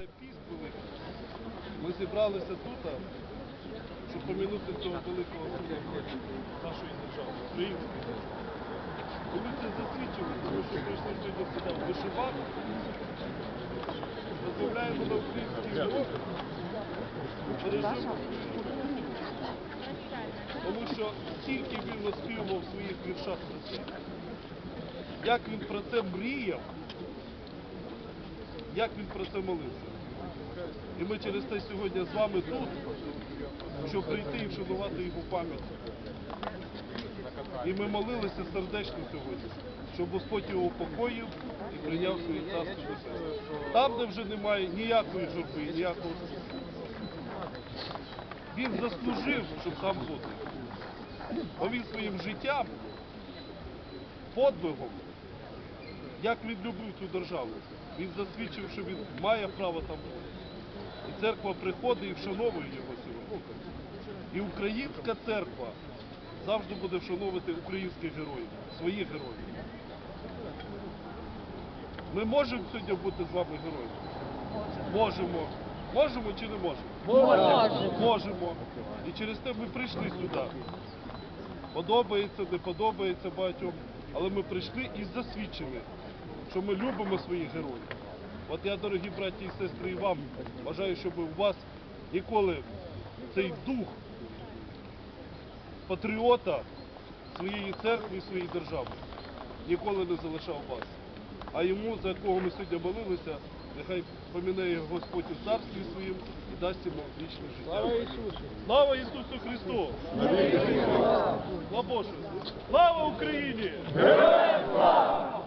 Це піст великий. Ми зібралися тут, щоб помінути цього великого сина нашої держави, української держави. Ми це засвідчили, тому що прийшли сьогодні сюди в вишиванку, розмовляємо на українській мові, бережемо тому що стільки він наспівував в своїх віршах про це. Як він про це мріяв, як він про це молився. І ми через те сьогодні з вами тут, щоб прийти і вшанувати його пам'ять. І ми молилися сердечно сьогодні, щоб Господь його упокоїв і прийняв своє царство небесне. Там, де вже немає ніякої журби, ніякого суду. Він заслужив, щоб там бути. Бо він своїм життям, подвигом, як він любив цю державу, він засвідчив, що він має право там бути. І церква приходить і вшановує його сьогодні. І українська церква завжди буде вшановувати українських героїв, своїх героїв. Ми можемо сьогодні бути з вами героями? Можемо. Можемо чи не можемо? Можемо. Можемо. І через те ми прийшли сюди. Подобається, не подобається багатьом, але ми прийшли і засвідчили, що ми любимо своїх героїв. От я, дорогі браті і сестри, і вам бажаю, щоб у вас ніколи цей дух патріота своєї церкви і своєї держави ніколи не залишав вас. А йому, за якого ми сьогодні молилися, нехай помінає Господь у царстві своїм і дасть йому вічне життя. Слава Ісусу! Слава Ісусу Христу! Слава Боже! Слава Україні! Героям слава!